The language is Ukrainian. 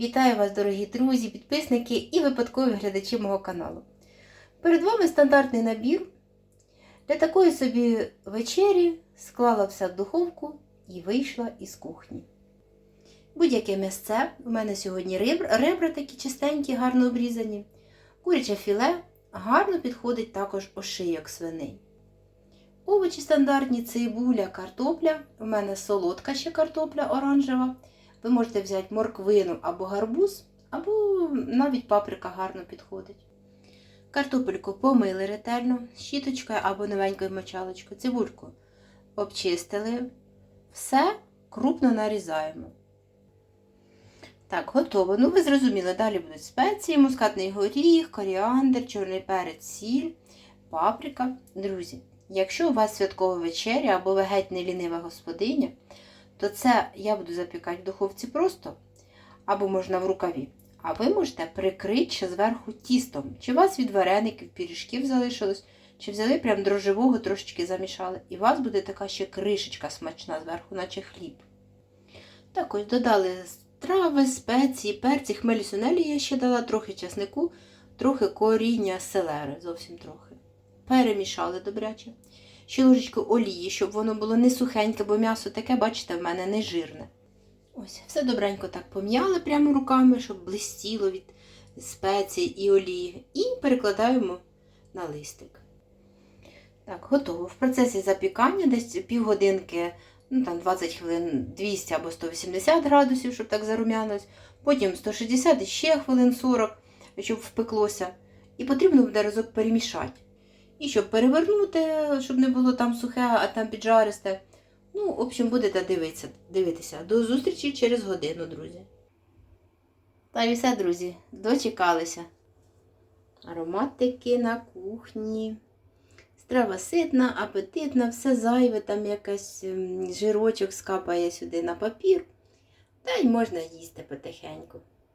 Вітаю вас, дорогі друзі, підписники і випадкові глядачі мого каналу. Перед вами стандартний набір. Для такої собі вечері склала все в духовку і вийшла із кухні. Будь-яке м'ясце. У мене сьогодні ребра, ребра такі чистенькі, гарно обрізані. Куряче філе гарно підходить також ошийок свиней. Овочі стандартні, цибуля, картопля. У мене солодка ще картопля оранжева. Ви можете взяти морквину або гарбуз, або навіть паприка гарно підходить. Картопельку помили ретельно, щіточкою або новенькою мочалочкою, цибульку обчистили. Все крупно нарізаємо. Так, готово. Ну, ви зрозуміли, далі будуть спеції, мускатний горіх, коріандр, чорний перець, сіль, паприка. Друзі, якщо у вас святкова вечеря або ви геть не лінива господиня, то це я буду запікати в духовці просто, або можна в рукаві. А ви можете прикрити ще зверху тістом. Чи у вас від вареників, пиріжків залишилось, чи взяли прям дрожжевого, трошечки замішали. І у вас буде така ще кришечка смачна зверху, наче хліб. Так ось додали трави, спеції, перці, хмелі сунелі я ще дала, трохи часнику, трохи коріння селери, зовсім трохи. Перемішали добряче. Ще ложечку олії, щоб воно було не сухеньке, бо м'ясо таке, бачите, в мене не жирне. Ось, все добренько так пом'яли прямо руками, щоб блистіло від спецій і олії. І перекладаємо на листик. Так, готово. В процесі запікання десь півгодинки, ну там 20 хвилин 200 або 180 градусів, щоб так зарум'янилось. Потім 160 і ще хвилин 40, щоб впеклося. І потрібно буде разок перемішати. І щоб перевернути, щоб не було там сухе, а там піджаристе. Ну, в общем, будете дивитися. дивитися. До зустрічі через годину, друзі. Та й все, друзі, дочекалися. Ароматики на кухні. Страва ситна, апетитна, все зайве, там якась ем, жирочок скапає сюди на папір. Та й можна їсти потихеньку.